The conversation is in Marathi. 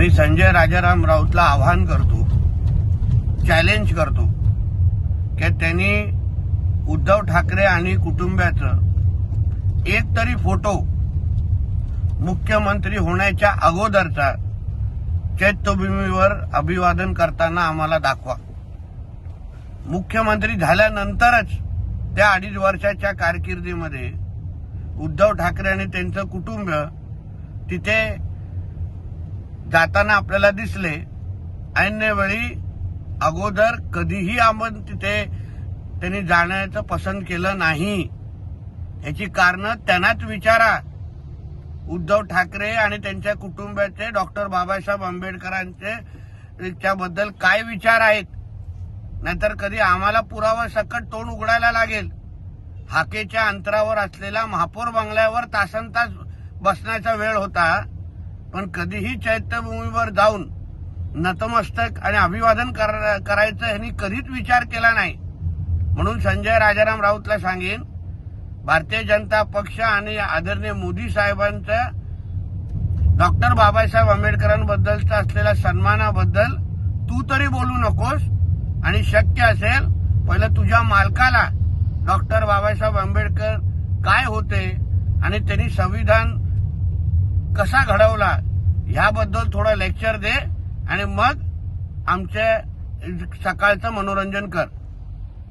मी संजय राजाराम राऊतला आवाहन करतो चॅलेंज करतो की त्यांनी उद्धव ठाकरे आणि कुटुंबाचं एक तरी फोटो मुख्यमंत्री होण्याच्या अगोदरचा चैत्यभूमीवर अभिवादन करताना आम्हाला दाखवा. मुख्यमंत्री झाल्यानंतरच त्या अडीच वर्षाच्या कारकिर्दीमध्ये उद्धव ठाकरे आणि त्यांचं कुटुंब तिथे जाताना आपल्याला दिसले. ऐन्य वेळी अगोदर कधीही आपण तिथे त्यांनी जाण्याचं पसंत केलं नाही. याची कारण त्यांनाच विचारा. उद्धव ठाकरे आणि त्यांच्या कुटुंबाचे डॉक्टर बाबासाहेब आंबेडकरांचे त्याबद्दल काय विचार आहेत? नाहीतर कधी आम्हाला पुरावा सकट तोंड उघडायला लागेल. हाकेच्या अंतरावर असलेला महापौर बंगल्यावर तासन तास बसण्याचा वेळ होता. पण कधीही चैत्यभूमीवर जाऊन नतमस्तक आणि अभिवादन कर- करायचं ह्यांनी कधीच विचार केला नाही. म्हणून संजय राजाराम राऊतला सांगेन भारतीय जनता पक्ष आणि आदरणीय मोदी साहेबांचं डॉक्टर बाबासाहेब आंबेडकरांबद्दलचा असलेल्या सन्मानाबद्दल तू तरी बोलू नकोस आणि शक्य असेल पहिलं तुझ्या मालकाला डॉक्टर बाबासाहेब आंबेडकर काय होते आणि त्यांनी संविधान कसा घडवला ह्याबद्दल थोडं लेक्चर दे आणि मग आमचे सकाळचं मनोरंजन कर.